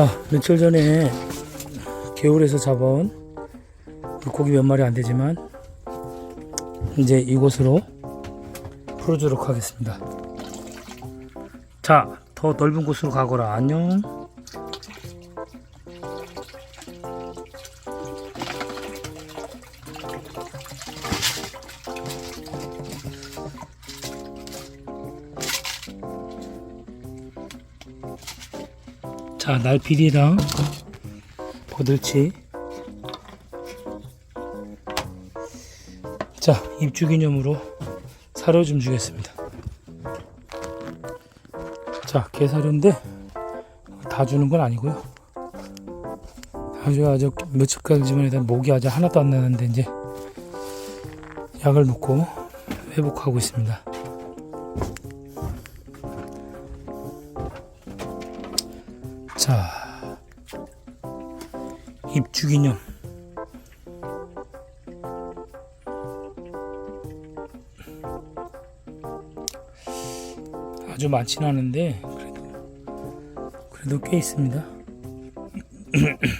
자, 며칠 전에 개울에서 잡아온 물고기 몇 마리 안 되지만 이제 이곳으로 풀어주도록 하겠습니다. 자, 더 넓은 곳으로 가거라. 안녕. 자, 날피리랑 버들치. 자, 입주 기념으로 사료 좀 주겠습니다. 자, 게사료인데 다 주는 건 아니고요. 아주 아주 며칠까지 전에 목이 아주 하나도 안 나는데 이제 약을 놓고 회복하고 있습니다. 자, 입주 기념. 아주 많지는 않은데 그래도 그래도 꽤 있습니다.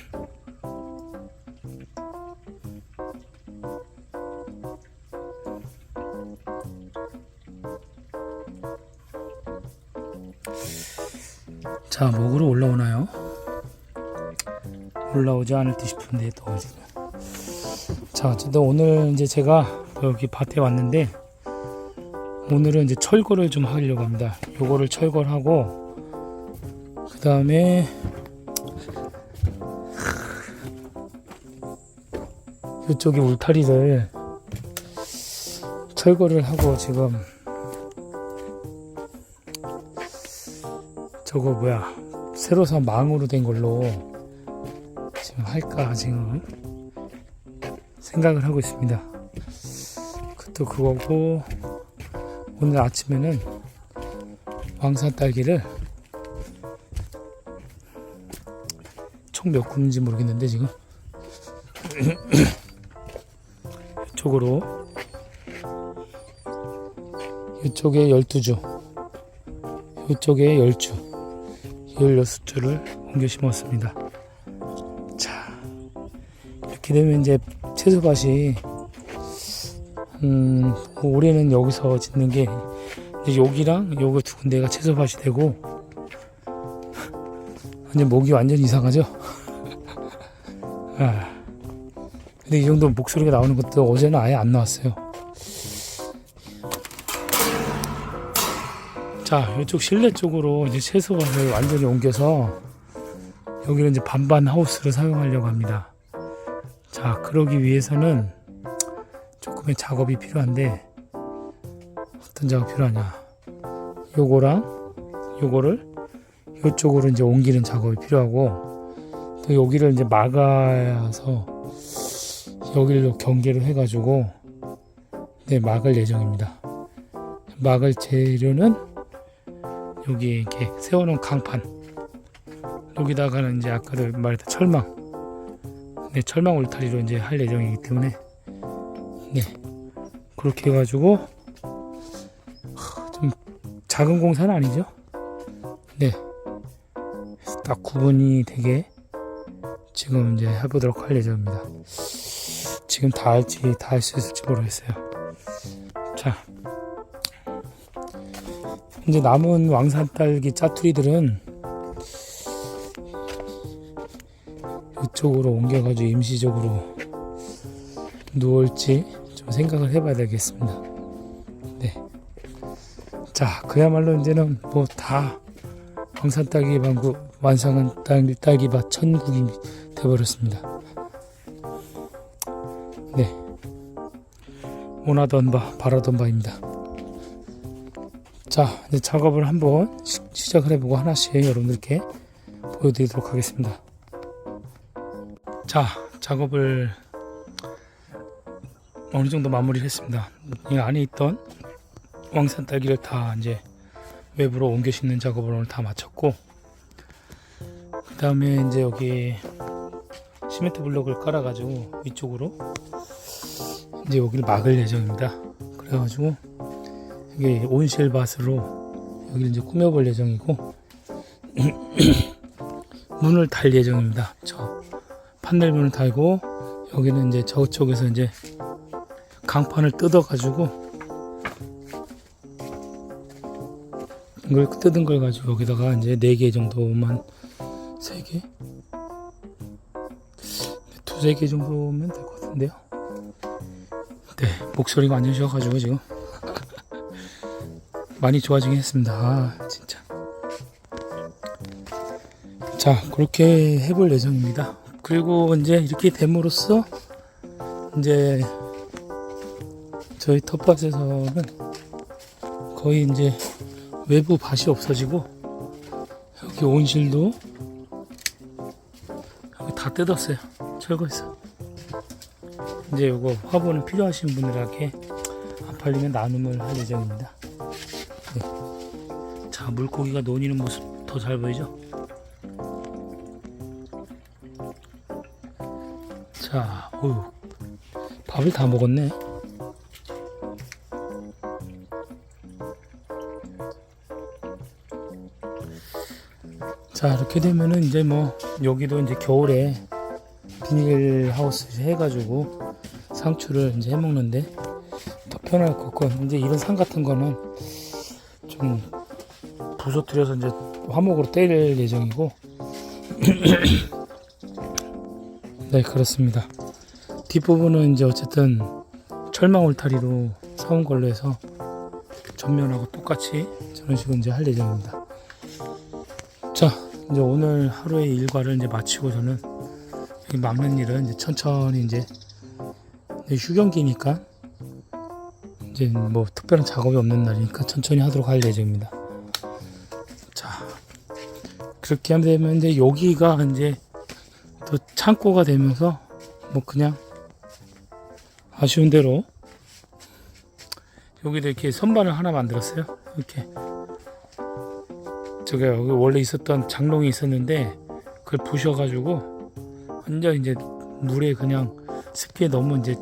자, 목으로 올라오나요? 올라오지 않을 듯 싶은데 또 지금. 자, 어쨌든 오늘 이제 제가 여기 밭에 왔는데 오늘은 이제 철거를 좀 하려고 합니다. 요거를 철거를 하고 그 다음에 이쪽에 울타리를 철거를 하고 지금 저거 뭐야? 새로 산 망으로 된 걸로 지금 할까 지금? 생각을 하고 있습니다. 그것도 그거고 오늘 아침에는 왕산 딸기를 총 몇 군인지 모르겠는데 지금? 이쪽으로. 이쪽에 12주. 이쪽에 10주 16주를 옮겨 심었습니다 자 이렇게 되면 이제 채소밭이 음, 올해는 여기서 짓는 게 이제 여기랑 여기 두 군데가 채소밭이 되고 완전 목이 완전 이상하죠? 아, 근데 이 정도 목소리가 나오는 것도 어제는 아예 안 나왔어요. 자, 이쪽 실내 쪽으로 이제 채소밭을 완전히 옮겨서 여기는 이제 반반 하우스를 사용하려고 합니다. 자, 그러기 위해서는 조금의 작업이 필요한데 어떤 작업 필요하냐 요거랑 요거를 요쪽으로 이제 옮기는 작업이 필요하고 또 여기를 이제 막아서 여기를 경계를 해가지고 네 막을 예정입니다 막을 재료는 여기 이렇게 세워놓은 강판. 여기다가는 이제 아까도 말했던 철망. 네 철망 울타리로 이제 할 예정이기 때문에. 네. 그렇게 해가지고 하, 좀 작은 공사는 아니죠? 네. 딱 구분이 되게 지금 이제 해보도록 할 예정입니다. 지금 다 할지 다 할 수 있을지 모르겠어요. 자 이제 남은 왕산 딸기 짜투리들은 이쪽으로 옮겨가지고 임시적으로 누울지 좀 생각을 해봐야 되겠습니다. 네. 자, 그야말로 이제는 뭐다 황산 딸기 방구 완성한 딸기, 딸기밭 천국이 돼버렸습니다. 네. 원하던 바, 바라던 바입니다. 자, 이제 작업을 한번 시, 시작을 해보고 하나씩 여러분들께 보여드리도록 하겠습니다. 자, 작업을 어느 정도 마무리를 했습니다. 이 안에 있던 왕산 딸기를 다 이제 외부로 옮겨 심는 작업을 오늘 다 마쳤고 그 다음에 이제 여기 시멘트 블록을 깔아 가지고 위쪽으로 이제 여기를 막을 예정입니다. 그래 가지고 이게 온실밭으로 여기를 이제 꾸며볼 예정이고 문을 달 예정입니다. 저 판넬 문을 달고 여기는 이제 저쪽에서 이제 강판을 뜯어가지고 이걸 뜯은 걸 가지고 여기다가 이제 네개 정도만 세 개, 두세 개 정도면 될 것 같은데요. 네, 목소리가 완전 쉬어가지고 지금 많이 좋아지긴 했습니다. 아, 진짜. 자, 그렇게 해볼 예정입니다. 그리고 이제 이렇게 됨으로써 이제 저희 텃밭에서는 거의 이제 외부 밭이 없어지고 여기 온실도 여기 다 뜯었어요. 철거했어. 이제 요거 화분은 필요하신 분들에게 안 팔리면 나눔을 할 예정입니다. 네. 자, 물고기가 논이는 모습 더 잘 보이죠? 자, 어휴, 밥을 다 먹었네. 자, 이렇게 되면은 이제 뭐 여기도 이제 겨울에 비닐 하우스 해가지고 상추를 이제 해먹는데 더 편할 것 같고 이제 이런 산 같은 거는 좀 부서뜨려서 이제 화목으로 때릴 예정이고. 네 그렇습니다. 뒷부분은 이제 어쨌든 철망 울타리로 사온 걸로 해서 전면하고 똑같이 저런 식으로 이제 할 예정입니다. 자 이제 오늘 하루의 일과를 이제 마치고 저는 이 막는 일은 이제 천천히 이제 휴경기니까 이제 뭐 특별한 작업이 없는 날이니까 천천히 하도록 할 예정입니다. 자 그렇게 하면 되면 이제 여기가 이제 또 창고가 되면서 뭐 그냥 아쉬운 대로 여기도 이렇게 선반을 하나 만들었어요. 이렇게 저게 여기 원래 있었던 장롱이 있었는데 그걸 부셔가지고 완전 이제 물에 그냥 습기에 너무 이제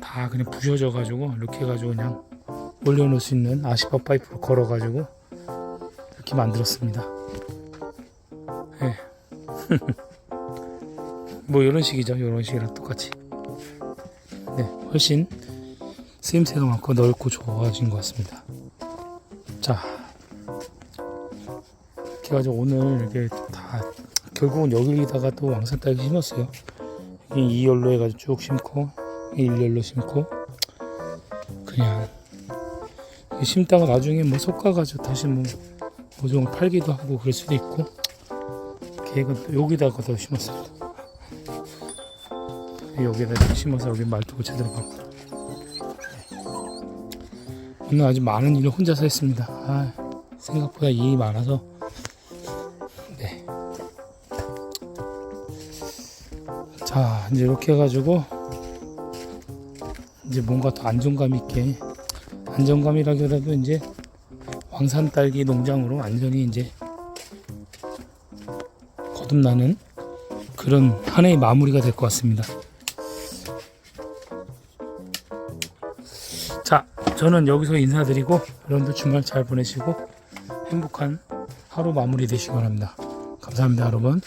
다 그냥 부셔져 가지고 이렇게 해가지고 그냥 올려놓을 수 있는 아시파 파이프로 걸어가지고 이렇게 만들었습니다. 예. 뭐 이런 식이죠. 이런 식이랑 똑같이. 네, 훨씬 쓰임새가 많고 넓고 좋아진 것 같습니다. 자, 이렇게 해가지고 오늘 이게 다 결국은 여기다가 또 왕산 딸기 심었어요. 이 2열로 해가지고 쭉 심고 1열로 심고 그냥 심다가 나중에 뭐 솎아가지고 다시 뭐 모종을 팔기도 하고 그럴 수도 있고 계획은 또 여기다가 더 심었습니다. 여기다 심어서 여기 말뚝을 제대로 박고 오늘 아주 많은 일을 혼자서 했습니다. 아, 생각보다 일이 많아서 네. 자 이제 이렇게 해가지고 이제 뭔가 더 안정감 있게 안정감이라기보다도 이제 왕산 딸기 농장으로 완전히 이제 거듭나는 그런 한 해의 마무리가 될 것 같습니다. 자, 저는 여기서 인사드리고 여러분들 주말 잘 보내시고 행복한 하루 마무리 되시기 바랍니다. 감사합니다, 여러분.